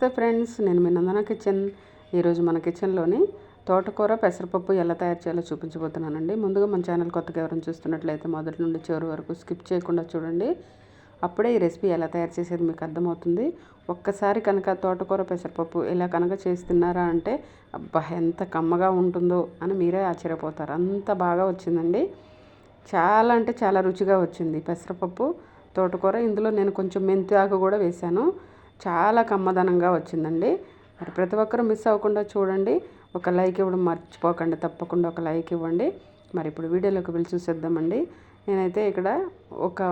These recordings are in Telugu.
నమస్తే ఫ్రెండ్స్ నేను మీ నందన కిచెన్. ఈరోజు మన కిచెన్లోని తోటకూర పెసరపప్పు ఎలా తయారు చేయాలో చూపించబోతున్నానండి. ముందుగా మన ఛానల్ కొత్తగా ఎవరైనా చూస్తున్నట్లయితే మొదటి నుండి చివరి వరకు స్కిప్ చేయకుండా చూడండి. అప్పుడే ఈ రెసిపీ ఎలా తయారు చేసేది మీకు అర్థమవుతుంది. ఒక్కసారి కనుక తోటకూర పెసరపప్పు ఇలా కనుక చేసి తిన్నారా అంటే అబ్బా ఎంత కమ్మగా ఉంటుందో అని మీరే ఆశ్చర్యపోతారు. అంత బాగా వచ్చిందండి. చాలా అంటే చాలా రుచిగా వచ్చింది పెసరపప్పు తోటకూర. ఇందులో నేను కొంచెం మెంతి ఆకు కూడా వేశాను. చాలా కమ్మదనంగా వచ్చిందండి. మరి ప్రతి ఒక్కరూ మిస్ అవ్వకుండా చూడండి. ఒక లైక్ ఇవ్వడం మర్చిపోకండి. తప్పకుండా ఒక లైక్ ఇవ్వండి. మరి ఇప్పుడు వీడియోలోకి వెళ్ళి చూసేద్దామండి. నేనైతే ఇక్కడ ఒక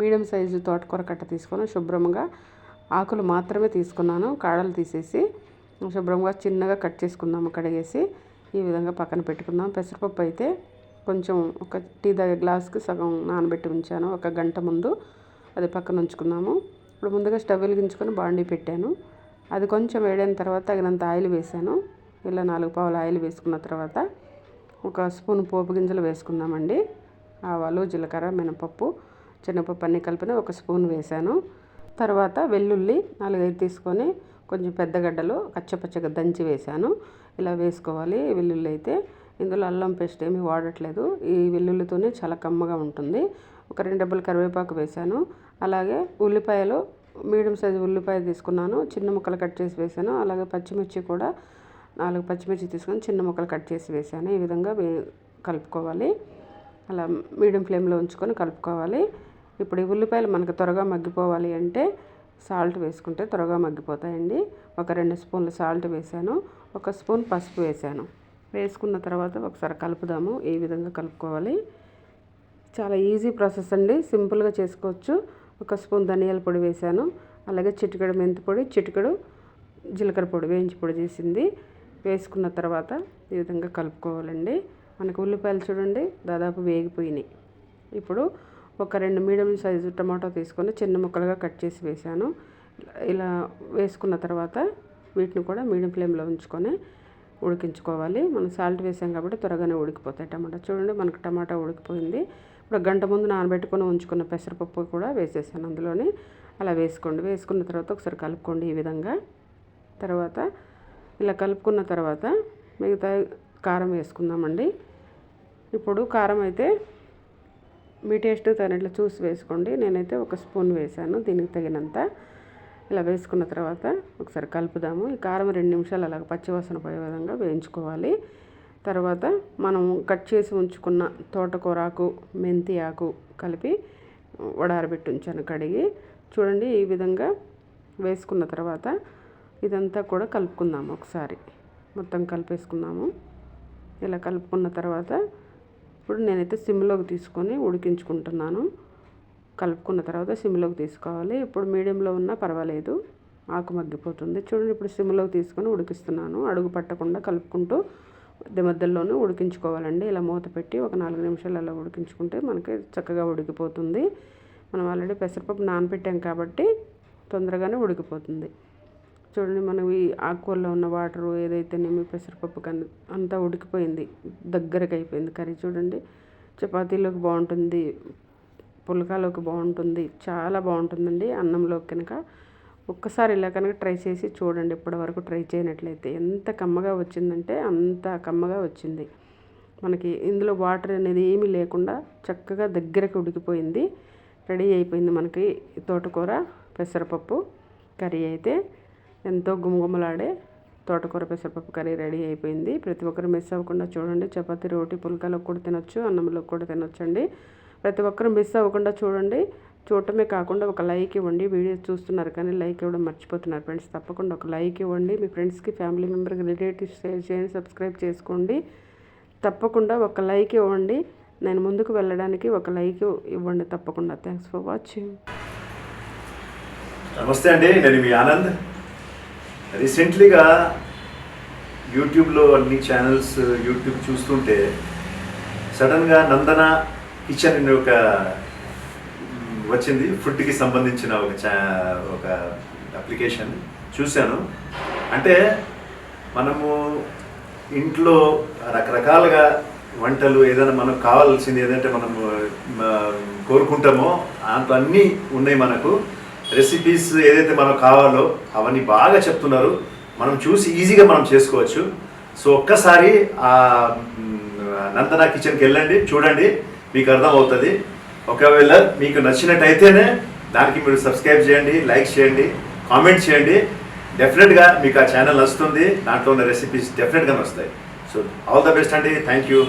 మీడియం సైజు తోటకూర కట్ట తీసుకొని శుభ్రంగా ఆకులు మాత్రమే తీసుకున్నాను. కాడలు తీసేసి శుభ్రంగా చిన్నగా కట్ చేసుకుందాము కడిగేసి ఈ విధంగా పక్కన పెట్టుకుందాం. పెసరపప్పు అయితే కొంచెం ఒక టీ దగ్గర గ్లాస్కి సగం నానబెట్టి ఉంచాను. ఒక గంట ముందు అది పక్కన ఉంచుకున్నాము ఇప్పుడు ముందుగా స్టవ్ వెలిగించుకొని బాండీ పెట్టాను. అది కొంచెం వేడైన తర్వాత తగినంత ఆయిల్ వేసాను. ఇలా నాలుగు పావుల ఆయిల్ వేసుకున్న తర్వాత ఒక స్పూన్ పోపు గింజలు వేసుకుందామండి. ఆవాలు జీలకర్ర మినపప్పు శనగపప్పు అన్నీ కలిపిన ఒక స్పూన్ వేసాను. తర్వాత వెల్లుల్లి నాలుగైదు తీసుకొని కొంచెం పెద్ద గడ్డలు కచ్చపచ్చగా దంచి వేసాను. ఇలా వేసుకోవాలి వెల్లుల్లి అయితే. ఇందులో అల్లం పేస్ట్ ఏమీ వాడట్లేదు. ఈ వెల్లుల్లితోనే చాలా కమ్మగా ఉంటుంది. ఒక రెండు డబ్బులు కరివేపాకు వేసాను. అలాగే ఉల్లిపాయలు మీడియం సైజు ఉల్లిపాయ తీసుకున్నాను. చిన్న ముక్కలు కట్ చేసి వేసాను అలాగే పచ్చిమిర్చి కూడా నాలుగు పచ్చిమిర్చి తీసుకొని చిన్న ముక్కలు కట్ చేసి వేసాను ఈ విధంగా వే కలుపుకోవాలి. అలా మీడియం ఫ్లేమ్లో ఉంచుకొని కలుపుకోవాలి. ఇప్పుడు ఈ ఉల్లిపాయలు మనకు త్వరగా మగ్గిపోవాలి అంటే సాల్ట్ వేసుకుంటే త్వరగా మగ్గిపోతాయండి. ఒక రెండు స్పూన్లు సాల్ట్ వేసాను ఒక స్పూన్ పసుపు వేసాను వేసుకున్న తర్వాత ఒకసారి కలుపుదాము. ఈ విధంగా కలుపుకోవాలి. చాలా ఈజీ ప్రాసెస్ అండి. సింపుల్గా చేసుకోవచ్చు. ఒక స్పూన్ ధనియాల పొడి వేసాను అలాగే చిటికెడు మెంతి పొడి చిటికెడు జీలకర్ర పొడి వేయించి పొడి చేసింది. వేసుకున్న తర్వాత ఈ విధంగా కలుపుకోవాలండి. మనకు ఉల్లిపాయలు చూడండి దాదాపు వేగిపోయినాయి. ఇప్పుడు ఒక రెండు మీడియం సైజు టమాటో తీసుకొని చిన్న ముక్కలుగా కట్ చేసి వేసాను ఇలా వేసుకున్న తర్వాత వీటిని కూడా మీడియం ఫ్లేమ్లో ఉంచుకొని ఉడికించుకోవాలి. మనం సాల్ట్ వేసాం కాబట్టి త్వరగానే ఉడికిపోతాయి టమాటా. చూడండి మనకు టమాటా ఉడికిపోయింది. ఇప్పుడు గంట ముందు నానబెట్టుకొని ఉంచుకున్న పెసరపప్పు కూడా వేసేసాను. అందులోని అలా వేసుకోండి. వేసుకున్న తర్వాత ఒకసారి కలుపుకోండి ఈ విధంగా. తర్వాత ఇలా కలుపుకున్న తర్వాత మిగతా కారం వేసుకుందామండి. ఇప్పుడు కారం అయితే మీ టేస్ట్ తగినట్లు చూసి వేసుకోండి. నేనైతే ఒక స్పూన్ వేసాను దీనికి తగినంత. ఇలా వేసుకున్న తర్వాత ఒకసారి కలుపుదాము. ఈ కారం రెండు నిమిషాలు అలాగ పచ్చివాసన పోయే విధంగా వేయించుకోవాలి. తర్వాత మనం కట్ చేసి ఉంచుకున్న తోటకూరాకు మెంతి ఆకు కలిపి వడారబెట్టి ఉంచాను కడిగి. చూడండి ఈ విధంగా వేసుకున్న తర్వాత ఇదంతా కూడా కలుపుకుందాము ఒకసారి. మొత్తం కలిపేసుకున్నాము ఇలా కలుపుకున్న తర్వాత ఇప్పుడు నేనైతే సిమ్లోకి తీసుకొని ఉడికించుకుంటున్నాను. కలుపుకున్న తర్వాత సిమ్లోకి తీసుకోవాలి. ఇప్పుడు మీడియంలో ఉన్నా పర్వాలేదు. ఆకు మగ్గిపోతుంది. చూడండి ఇప్పుడు సిమ్లోకి తీసుకొని ఉడికిస్తున్నాను. అడుగు పట్టకుండా కలుపుకుంటూ మధ్యలోనూ ఉడికించుకోవాలండి. ఇలా మూత పెట్టి ఒక నాలుగు నిమిషాలు అలా ఉడికించుకుంటే మనకి చక్కగా ఉడికిపోతుంది. మనం ఆల్రెడీ పెసరపప్పు నానబెట్టాం కాబట్టి తొందరగానే ఉడికిపోతుంది. చూడండి మనం ఈ ఆకుకూరలో ఉన్న వాటరు ఏదైతే నిమ్మి పెసరపప్పు కానీ అంతా ఉడికిపోయింది దగ్గరకు అయిపోయింది కర్రీ చూడండి. చపాతీలోకి బాగుంటుంది పుల్కాలోకి బాగుంటుంది చాలా బాగుంటుందండి అన్నంలోకి కనుక. ఒక్కసారి ఇలా కనుక ట్రై చేసి చూడండి ఇప్పటివరకు ట్రై చేయనట్లయితే. ఎంత కమ్మగా వచ్చిందంటే అంత కమ్మగా వచ్చింది. మనకి ఇందులో వాటర్ అనేది ఏమీ లేకుండా చక్కగా దగ్గరకు ఉడికిపోయింది. రెడీ అయిపోయింది మనకి తోటకూర పెసరపప్పు కర్రీ అయితే. ఎంతో గుమగుమలాడే తోటకూర పెసరపప్పు కర్రీ రెడీ అయిపోయింది. ప్రతి ఒక్కరు మిస్ అవ్వకుండా చూడండి. చపాతీ రోటి పుల్కాలకు కూడా తినొచ్చు అన్నంలో కూడా తినొచ్చండి. ప్రతి ఒక్కరు మిస్ అవ్వకుండా చూడండి. చూడటమే కాకుండా ఒక లైక్ ఇవ్వండి. వీడియో చూస్తున్నారు కానీ లైక్ ఇవ్వడం మర్చిపోతున్నారు ఫ్రెండ్స్. తప్పకుండా ఒక లైక్ ఇవ్వండి. మీ ఫ్రెండ్స్కి ఫ్యామిలీ మెంబర్కి రిలేటివ్స్ షేర్ చేయండి సబ్స్క్రైబ్ చేసుకోండి. తప్పకుండా ఒక లైక్ ఇవ్వండి. నేను ముందుకు వెళ్ళడానికి ఒక లైక్ ఇవ్వండి తప్పకుండా. Thanks for watching. నమస్తే అండి. నేను మీ ఆనంద్. రీసెంట్లీగా యూట్యూబ్లో అన్ని ఛానల్స్ యూట్యూబ్ చూస్తుంటే సడన్గా నందన కిచెన్ అనే ఒక వచ్చింది. ఫుడ్కి సంబంధించిన ఒక చా ఒక అప్లికేషన్ చూశాను. అంటే మనము ఇంట్లో రకరకాలుగా వంటలు ఏదైనా మనకు కావాల్సింది ఏదంటే మనము కోరుకుంటామో అంత అన్నీ ఉన్నాయి మనకు. రెసిపీస్ ఏదైతే మనకు కావాలో అవన్నీ బాగా చెప్తున్నారు. మనం చూసి ఈజీగా మనం చేసుకోవచ్చు. సో ఒక్కసారి ఆ నందన కిచెన్కి వెళ్ళండి చూడండి మీకు అర్థం అవుతుంది ఒకవేళ మీకు నచ్చినట్టయితేనే దానికి మీరు సబ్స్క్రైబ్ చేయండి లైక్ చేయండి కామెంట్ చేయండి. డెఫినెట్గా మీకు ఆ ఛానల్ వస్తుంది దాంట్లో ఉన్న రెసిపీస్ డెఫినెట్గా వస్తాయి సో ఆల్ ద బెస్ట్ అండి. Thank you